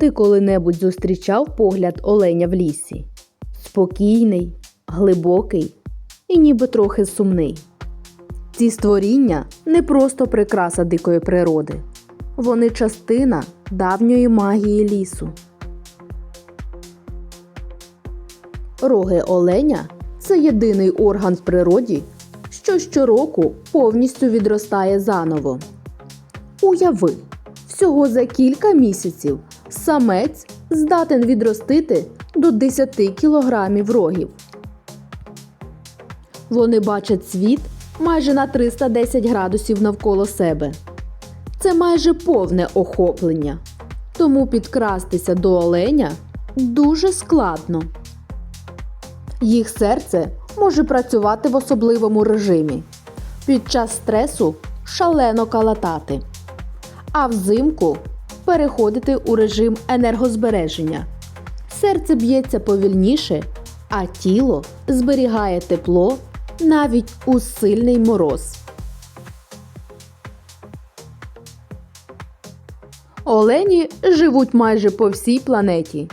Ти коли-небудь зустрічав погляд оленя в лісі? Спокійний, глибокий і ніби трохи сумний. Ці створіння не просто прикраса дикої природи, вони частина давньої магії лісу. Роги оленя це єдиний орган в природі, що щороку повністю відростає заново. Уяви, всього за кілька місяців самець здатен відростити до 10 кілограмів рогів. Вони бачать світ майже на 310 градусів навколо себе. Це майже повне охоплення, тому підкрастися до оленя дуже складно. Їх серце може працювати в особливому режимі. Під час стресу шалено калатати, а взимку переходити у режим енергозбереження. Серце б'ється повільніше, а тіло зберігає тепло навіть у сильний мороз. Олені живуть майже по всій планеті.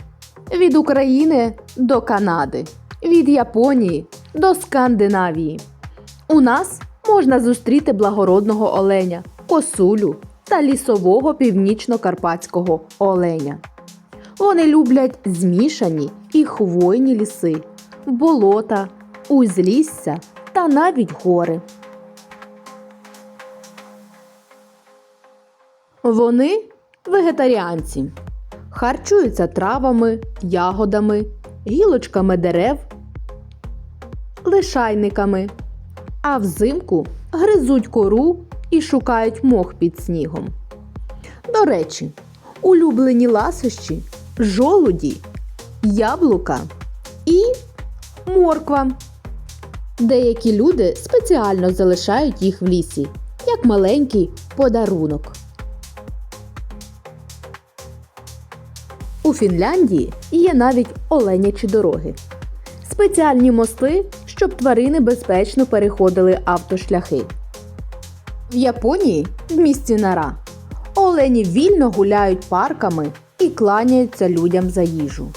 Від України до Канади, від Японії до Скандинавії. У нас можна зустріти благородного оленя, косулю та лісового північно-карпатського оленя. Вони люблять змішані і хвойні ліси, болота, узлісся та навіть гори. Вони вегетаріанці, харчуються травами, ягодами, гілочками дерев, лишайниками, а взимку гризуть кору і шукають мох під снігом. До речі, улюблені ласощі, жолуді, яблука і морква. Деякі люди спеціально залишають їх в лісі, як маленький подарунок. У Фінляндії є навіть оленячі дороги. Спеціальні мости, щоб тварини безпечно переходили автошляхи. В Японії, в місті Нара, олені вільно гуляють парками і кланяються людям за їжу.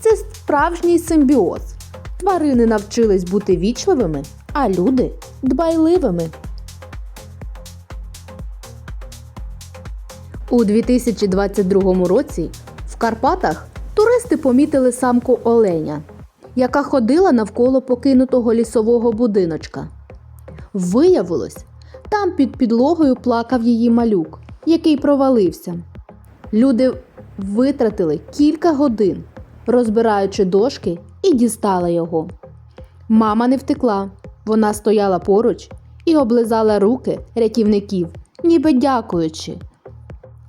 Це справжній симбіоз. Тварини навчились бути вічливими, а люди дбайливими. У 2022 році в Карпатах туристи помітили самку оленя, яка ходила навколо покинутого лісового будиночка. Виявилось, там під підлогою плакав її малюк, який провалився. Люди витратили кілька годин, розбираючи дошки, і дістали його. Мама не втекла. Вона стояла поруч і облизала руки рятівників, ніби дякуючи.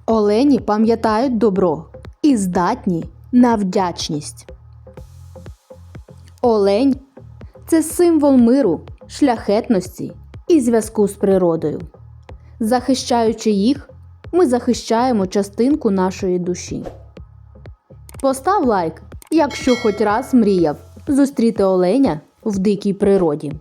Олені пам'ятають добро і здатні на вдячність. Олень це символ миру, шляхетності і зв'язку з природою. Захищаючи їх, ми захищаємо частинку нашої душі. Постав лайк, якщо хоч раз мріяв зустріти оленя в дикій природі.